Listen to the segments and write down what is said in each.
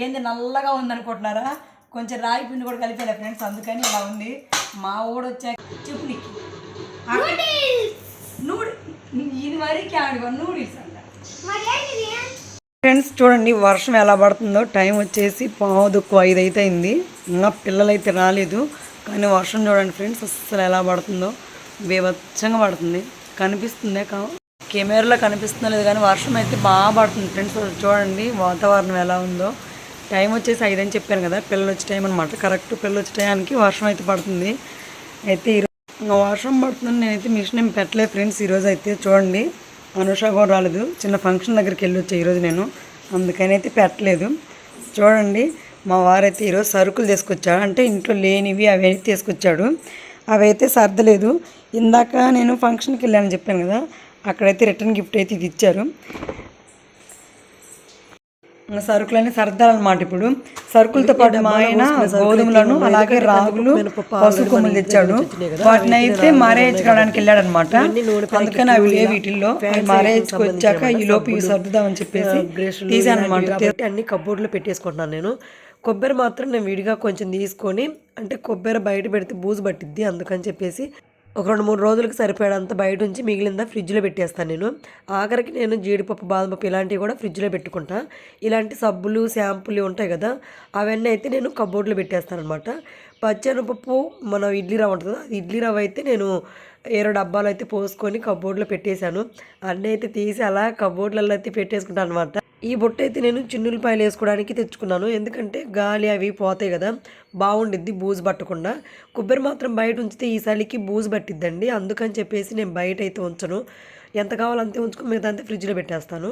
ఏంది నల్లగా ఉందనుకుంటున్నారా? కొంచెం రాగి పిండి కూడా కలిపేలే ఫ్రెండ్స్ అందుకని ఇలా ఉంది. మా ఊడు వచ్చాక చెప్పు నీకు. నూడి ఇది మరీ క్యాడుగా నూడిల్స్ అంట. ఫ్రెండ్స్ చూడండి వర్షం ఎలా పడుతుందో. టైం వచ్చేసి పావు దుక్కు ఐదు అయితే అయింది ఇంకా పిల్లలైతే రాలేదు. కానీ వర్షం చూడండి ఫ్రెండ్స్ అస్సలు ఎలా పడుతుందో. బీభత్సంగా పడుతుంది. కనిపిస్తుంది కా కెమెరాలో కనిపిస్తుందో లేదు కానీ వర్షం అయితే బాగా పడుతుంది ఫ్రెండ్స్ చూడండి వాతావరణం ఎలా ఉందో. టైం వచ్చేసి ఐదు అని చెప్పాను కదా పిల్లలు వచ్చే టైం అనమాట కరెక్ట్ పిల్లలు వచ్చే టైంకి వర్షం అయితే పడుతుంది. అయితే ఈరోజు వర్షం పడుతుందని నేనైతే మిషన్ ఏం పెట్టలేదు ఫ్రెండ్స్ ఈరోజు అయితే చూడండి. అనుష కూడా రాలేదు. చిన్న ఫంక్షన్ దగ్గరికి వెళ్ళి ఈరోజు నేను. అందుకని అయితే పెట్టలేదు. చూడండి మా వారైతే ఈరోజు సరుకులు తీసుకొచ్చాడు అంటే ఇంట్లో లేనివి అవి అయితే తీసుకొచ్చాడు. అవి అయితే సర్దలేదు. ఇందాక నేను ఫంక్షన్కి వెళ్ళానని చెప్పాను కదా అక్కడైతే రిటర్న్ గిఫ్ట్ అయితే ఇది ఇచ్చారు. ఇంకా సరుకులన్నీ సర్దాలన్నమాట ఇప్పుడు. సరుకులతో పాటు మా ఆయన గోధుమలను అలాగే రాగులు పసుపు కొమ్ములు తెచ్చాడు. వాటిని అయితే మారేయించుకోవడానికి వెళ్ళాడు అనమాట అందుకని అవి లేవు వీటిల్లో? మారేయించుకు వచ్చాక ఈ లోపు ఇవి సర్దుదామని చెప్పేసి తీసాను అనమాట కాబట్టి అన్ని కబోర్డ్లో పెట్టేసుకుంటున్నాను నేను. కొబ్బరి మాత్రం నేను విడిగా కొంచెం తీసుకొని అంటే కొబ్బరి బయట పెడితే బూజు పట్టిద్ది అందుకని చెప్పేసి ఒక రెండు మూడు రోజులకు సరిపడంత బయట నుంచి మిగిలిందా ఫ్రిడ్జ్లో పెట్టేస్తాను నేను. ఆఖరికి నేను జీడిపప్పు బాదం పప్పు ఇలాంటివి కూడా ఫ్రిడ్జ్లో పెట్టుకుంటా. ఇలాంటి సబ్బులు షాంపులు ఉంటాయి కదా అవన్నీ అయితే నేను కబోర్డ్లో పెట్టేస్తాను అనమాట పచ్చెనపప్పు మనం ఇడ్లీ రవ్వ ఉంటుంది అది ఇడ్లీ రవ్వ అయితే నేను ఏరో డబ్బాలు అయితే పోసుకొని కబోర్డ్లో పెట్టేశాను. అన్నీ అయితే తీసి అలా కబోర్డ్లలో అయితే పెట్టేసుకుంటాను అనమాట ఈ బుట్ట అయితే నేను చిన్నులపాయలు వేసుకోవడానికి తెచ్చుకున్నాను. ఎందుకంటే గాలి అవి పోతాయి కదా బాగుండిద్ది బూజు పట్టకుండా. కొబ్బరి మాత్రం బయట ఉంచితే ఈ బూజు పట్టిద్దండి. అందుకని చెప్పేసి నేను బయట అయితే ఉంచను. ఎంత కావాలో అంతే మిగతా అంతే ఫ్రిడ్జ్లో పెట్టేస్తాను.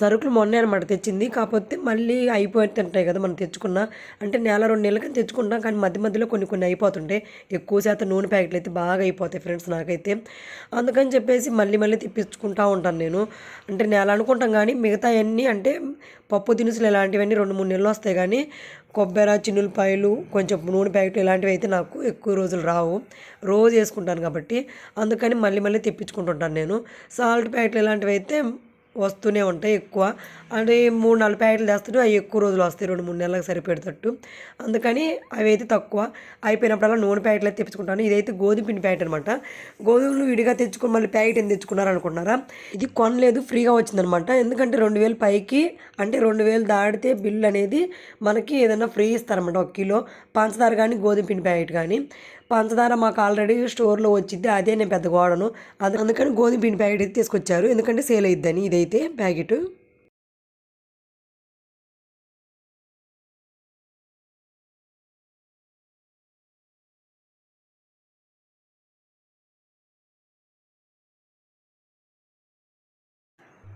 సరుకులు మొన్నే అనమాట తెచ్చింది. కాకపోతే మళ్ళీ అయిపోతుంటాయి కదా మనం తెచ్చుకున్న. అంటే నెల రెండు నెలల కానీ తెచ్చుకుంటాం కానీ మధ్య మధ్యలో కొన్ని కొన్ని అయిపోతుంటాయి. ఎక్కువ శాతం నూనె ప్యాకెట్లు అయితే బాగా అయిపోతాయి ఫ్రెండ్స్ నాకైతే. అందుకని చెప్పేసి మళ్ళీ మళ్ళీ తెప్పించుకుంటా ఉంటాను నేను. అంటే నెల అనుకుంటాం కానీ మిగతా అన్నీ అంటే పప్పు దినుసులు ఇలాంటివన్నీ రెండు మూడు నెలలు వస్తాయి కానీ కొబ్బరి చిన్నులపాయలు కొంచెం నూనె ప్యాకెట్లు ఇలాంటివి అయితే నాకు ఎక్కువ రోజులు రావు. రోజు వేసుకుంటాను కాబట్టి అందుకని మళ్ళీ మళ్ళీ తెప్పించుకుంటుంటాను నేను. సాల్ట్ ప్యాకెట్లు ఇలాంటివి అయితే వస్తూనే ఉంటాయి ఎక్కువ. అంటే మూడు నాలుగు ప్యాకెట్లు తెస్తుంటే అవి ఎక్కువ రోజులు వస్తాయి. రెండు మూడు నెలలకు సరిపెడతట్టు అందుకని అవి అయితే తక్కువ. అయిపోయినప్పుడల్లా నూనె ప్యాకెట్లు అయితే తెప్పించుకుంటాను. ఇదైతే గోధుమ పిండి ప్యాకెట్ అనమాట గోధుమలు విడిగా తెచ్చుకొని మళ్ళీ ప్యాకెట్ ఏం తెచ్చుకున్నారు అనుకున్నారా ఇది కొనలేదు ఫ్రీగా వచ్చిందనమాట ఎందుకంటే రెండు వేలు పైకి అంటే రెండు వేలు దాటితే బిల్లు అనేది మనకి ఏదైనా ఫ్రీ ఇస్తారనమాట ఒక కిలో. పంచదార కానీ గోధుమ పిండి ప్యాకెట్ కానీ పంచదార మాకు ఆల్రెడీ స్టోర్లో వచ్చింది అదే నేను పెద్ద గోడను. అందుకని గోధుమ పిండి ప్యాకెట్ అయితే తీసుకొచ్చారు. ఎందుకంటే సేల్ అయిద్దని ఇదైతే ప్యాకెట్.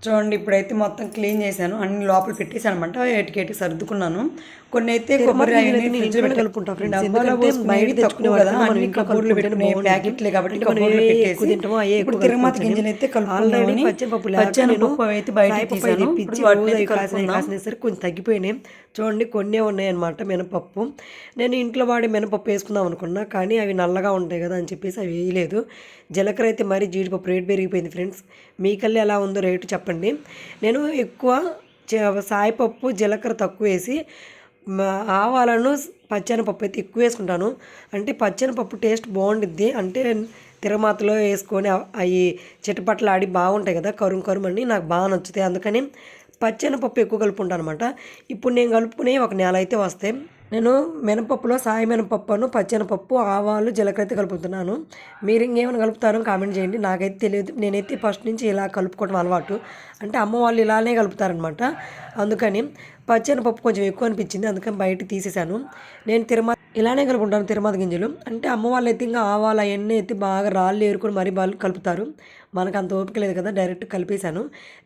చూడండి ఇప్పుడైతే మొత్తం క్లీన్ చేశాను. అన్ని లోపల పెట్టేసాను అనమాట ఎటుకెటు సర్దుకున్నాను కొన్ని అయితే కొబ్బరి. ప్యాకెట్లే కాబట్టి ఇప్పుడు తిరుమతి. గింజలు అయితే పచ్చనిపప్పు అయితే బయట తీసాను కొంచెం తగ్గిపోయినాయి. చూడండి కొన్నే ఉన్నాయి అనమాట మినపప్పు. నేను ఇంట్లో వాడి మినపప్పు వేసుకుందాం అనుకున్నా కానీ అవి నల్లగా ఉంటాయి కదా అని చెప్పేసి అవి వేయలేదు. జీలకర్ర అయితే మరీ జీడిపప్పు రేటు పెరిగిపోయింది ఫ్రెండ్స్. మీకల్లా ఎలా ఉందో రేటు చెప్పండి. చెప్పండి. నేను ఎక్కువ చ- సాయిపప్పు జీలకర్ర తక్కువ వేసి మ- ఆవాలను పచ్చనిపప్పు అయితే ఎక్కువ వేసుకుంటాను. అంటే పచ్చనిపప్పు టేస్ట్ బాగుండిద్ది. అంటే తిరమాతలో వేసుకొని అవి చిటపట్లు ఆడి బాగుంటాయి కదా కరుం కరుమని నాకు బాగా నచ్చుతాయి. అందుకని పచ్చనిపప్పు ఎక్కువ కలుపుకుంటాను అనమాట ఇప్పుడు నేను కలుపుకునే ఒక నెల అయితే వస్తాయి. నేను మినపప్పులో సాయి మినపప్పును పచ్చెనపప్పు ఆవాలు జీలకర్ర అయితే కలుపుతున్నాను. మీరు ఇంకేమైనా కలుపుతారో కామెంట్ చేయండి. నాకైతే తెలియదు. నేనైతే ఫస్ట్ నుంచి ఇలా కలుపుకోవడం అలవాటు. అంటే అమ్మ వాళ్ళు ఇలానే కలుపుతారనమాట అందుకని పచ్చెనపప్పు కొంచెం ఎక్కువ అనిపించింది అందుకని బయట తీసేసాను నేను తిరుమల ఇలానే కలుపుకుంటాను తిరుమల గింజలు. అంటే అమ్మ వాళ్ళు అయితే ఇంకా ఆవాలు అవన్నీ అయితే బాగా రాళ్ళు ఏరుకొని మరీ బాగా కలుపుతారు. మనకు అంత ఓపిక లేదు కదా డైరెక్ట్ కలిపేశాను.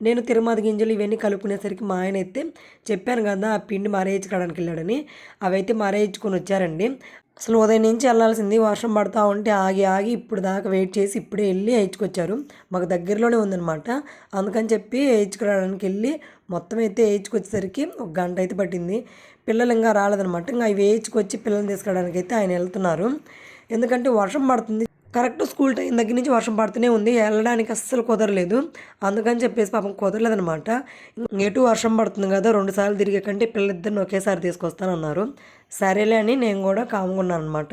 నేను తిరుమల గింజలు ఇవన్నీ కలుపుకునేసరికి మా ఆయన అయితే చెప్పాను కదా ఆ పిండి మరేయించుకోవడానికి వెళ్ళాడని. అవైతే మరేయించుకొని వచ్చారండి. అసలు ఉదయం నుంచి వెళ్ళాల్సింది వర్షం పడతా ఉంటే ఆగి ఆగి ఇప్పుడు దాకా వెయిట్ చేసి ఇప్పుడే వెళ్ళి వేయించుకొచ్చారు. మాకు దగ్గరలోనే ఉందన్నమాట. అందుకని చెప్పి వేయించుకురావడానికి వెళ్ళి మొత్తం అయితే వేయించుకొచ్చేసరికి ఒక గంట అయితే పట్టింది. పిల్లలు ఇంకా రాలేదనమాట ఇంకా అవి వేయించుకొచ్చి పిల్లల్ని తీసుకురావడానికి అయితే ఆయన వెళ్తున్నారు. ఎందుకంటే వర్షం పడుతుంది. కరెక్ట్ స్కూల్ టైం దగ్గర నుంచి వర్షం పడుతూనే ఉంది. వెళ్ళడానికి అస్సలు కుదరలేదు. అందుకని చెప్పేసి పాపం కుదరలేదనమాట ఎటు వర్షం పడుతుంది కదా రెండు సార్లు తిరిగే కంటే పిల్లలిద్దరిని ఒకేసారి తీసుకొస్తానన్నారు. సరేలే అని నేను కూడా కాముకున్నాను అనమాట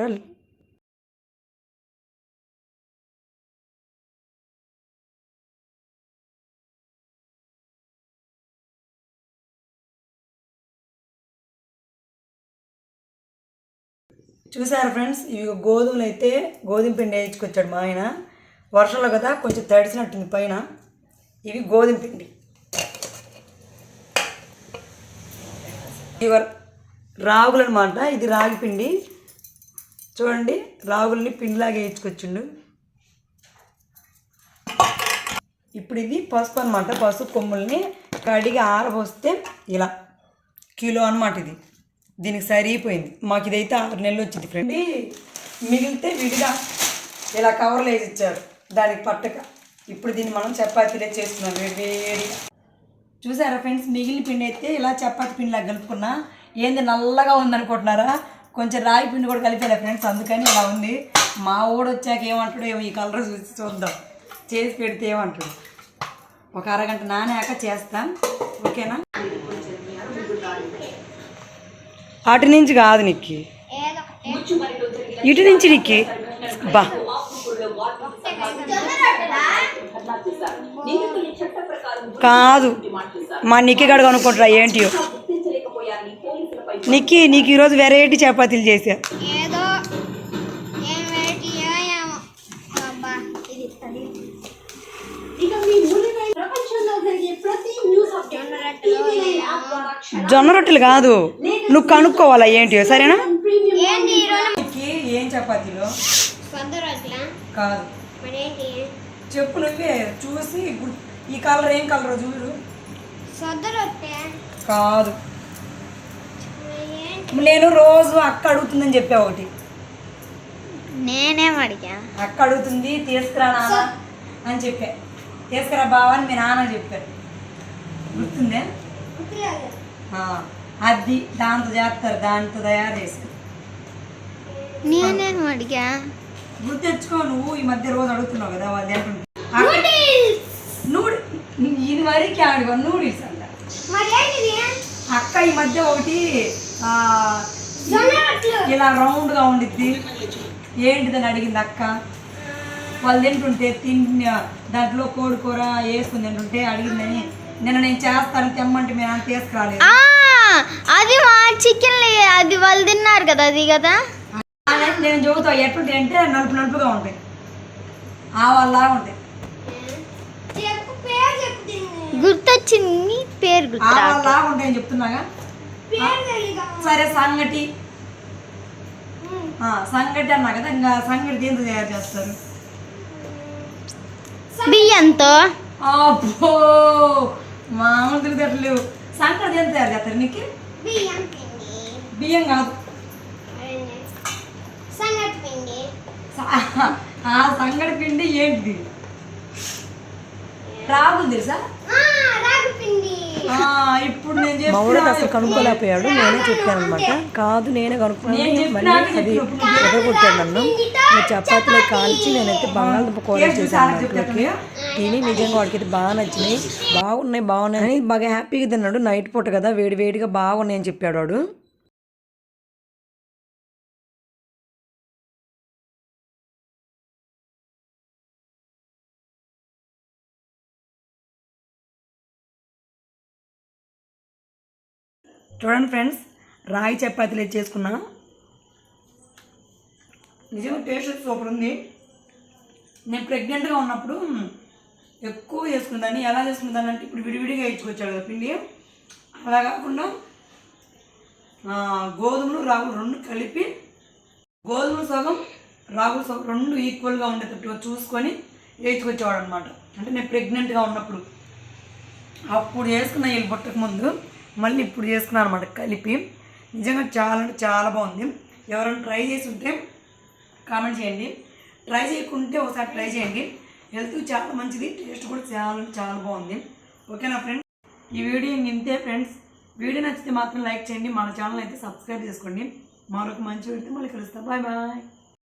చూసారు ఫ్రెండ్స్? ఇవి గోధుమలు అయితే గోధుమ పిండి వేయించుకొచ్చాడు మా ఆయన. వర్షంలో కదా కొంచెం తడిసినట్టుంది పైన. ఇవి గోధుమ పిండి. ఇవి రాగులు అనమాట ఇది రాగి పిండి. చూడండి రాగుల్ని పిండిలాగా వేయించుకొచ్చిండు. ఇప్పుడు ఇది పసుపు అనమాట పసుపు కొమ్ముల్ని కడిగి ఆరబోస్తే ఇలా. కిలో అనమాట ఇది. దీనికి సరిపోయింది. మాకు ఇదైతే ఆరు నెలలు వచ్చింది ఫ్రెండ్ మిగిలితే విడిగా ఇలా కవర్లు వేసి ఇచ్చారు దానికి పట్టక. ఇప్పుడు దీన్ని మనం చపాతీలే చేస్తున్నాం వేడి చూసారా ఫ్రెండ్స్ మిగిలిన పిండి అయితే ఇలా చపాతి పిండిలా కలుపుకున్నా ఏంది నల్లగా ఉందనుకుంటున్నారా? కొంచెం రాగి పిండి కూడా కలిపేలా ఫ్రెండ్స్ అందుకని ఇలా ఉంది. మా ఊడు వచ్చాక ఏమంటాడు ఏమో ఈ కలర్ చూసి చూద్దాం. చేసి పెడితే ఏమంటాడు? ఒక అరగంట నానాక చేస్తాం. ఓకేనా? అటు నుంచి కాదు నీకు. ఇటు నుంచి నీకు. బా. కాదు. మా నిక్కి గడ కొనుక్కుంటారా ఏంటియో? నిక్కి నీకు ఈరోజు వెరైటీ చపాతీలు చేశా ఏదో ఏం వెరైటీయో ఏమో అబ్బా ఇది అది జొన్న రొట్టెలు కాదు. నువ్వు కనుక్కోవాలా సరేనా? ఏంటి నిక్కి ఏం చపాతీలు? కాదు. చెప్పు నువ్వే చూసి ఈ కలర్ ఏం కలర్ చూడు. కాదు. నేను రోజు అక్క అడుగుతుందని చెప్పా ఒకటి. నేనేం అడిగా? అక్క అడుగుతుంది తీసుకురా నాన్న అని చెప్పా. తీసుకురా బావ అని మీ నాన్న చెప్పారు గుర్తుందే? అది దాంతో చేస్తారు దాంతో తయారు చేస్తారు. నేనేం అడిగా? గుర్తు తెచ్చుకో నువ్వు ఈ మధ్య రోజు అడుగుతున్నావు కదా వాళ్ళు ఏంటంటే ఇది మరీ అడుగు నూడిల్స్ అంట. అక్క ఈ మధ్య ఒకటి ఇలా రౌండ్గా ఉండిద్ది. ఏంటిదని అడిగింది అక్క? వాళ్ళు తింటుంటే తిని దాంట్లో కోడి కూర వేసుకుని తింటుంటే అడిగిందని నిన్న నేను చేస్తాను తెమ్మంటే మీరు అంత తీసుకురాలేదు. ఆ, అది మా చికెన్ అది వాళ్ళు తిన్నారు కదా అది కదా? నేను చెబుతా ఎట్టుంటాయి అంటే నలుపు నలుపుగా ఉంటాయి. ఆవాల్లాగా ఉంటాయి. గుర్తొచ్చింది పేరు గుర్తు ఉంటాయని చెప్తున్నాగా? సరే సంగటి. ఆ, సంగటి అన్నా కదా ఇంకా సంగటి దేంతో తయారు చేస్తారు? బియ్యంతో? అబ్బో! మామూలు తిరుగుతలేవు సంగటి దేంతో తయారు చేస్తారు నీకు బియ్యం బియ్యం కాదు. సంగటి పిండి. ఆ సంగటి పిండి ఏంటిది? రాగులు తెలుసా? ఇప్పుడు నేను మా ఊరికి అసలు కనుక్కోలేకపోయాడు. నేనే చెప్పాను అనమాట కాదు నేనే నేను కనుక్కున్నాను మళ్ళీ అది ఎదగొట్టాడు నన్ను. నేను చపాతీలో కాల్చి నేనైతే బంగాళదుంప కూర చేశాను దాంట్లోకి తిని నిజంగా వాడికి అయితే బాగా నచ్చినాయి. బాగున్నాయి బాగున్నాయి. అని బాగా హ్యాపీగా తిన్నాడు. నైట్ పూట కదా వేడి వేడిగా బాగున్నాయి అని చెప్పాడు వాడు. చూడండి ఫ్రెండ్స్ రాయి చపాతీలు అయితే చేసుకున్నా. నిజంగా టేస్ట్ సూపర్ ఉంది. నేను ప్రెగ్నెంట్గా ఉన్నప్పుడు ఎక్కువ చేసుకుందాన్ని ఎలా చేసుకుందాన్ని అంటే ఇప్పుడు విడివిడిగా ఇచ్చుకొచ్చాడు కదా పిండి. అలా కాకుండా గోధుమలు రాగులు రెండు కలిపి గోధుమలు సగం రాగులు సగం రెండు ఈక్వల్గా ఉండేటట్టుగా చూసుకొని వేయించుకొచ్చేవాడు అనమాట అంటే నేను ప్రెగ్నెంట్గా ఉన్నప్పుడు. అప్పుడు వేసుకున్న వీళ్ళు పుట్టక ముందు మళ్ళీ ఇప్పుడు చేసుకున్నాను అనమాట కలిపి. నిజంగా చాలా అంటే చాలా బాగుంది. ఎవరైనా ట్రై చేసి ఉంటే కామెంట్ చేయండి. ట్రై చేయకుంటే ఒకసారి ట్రై చేయండి. హెల్త్ చాలా మంచిది. టేస్ట్ కూడా చాలా చాలా బాగుంది. ఓకేనా ఫ్రెండ్స్ ఈ వీడియో ఇంతే ఫ్రెండ్స్ వీడియో నచ్చితే మాత్రం లైక్ చేయండి. మన ఛానల్ అయితే సబ్స్క్రైబ్ చేసుకోండి. మరొక మంచి వీడితో మళ్ళీ కలుస్తాం. Bye bye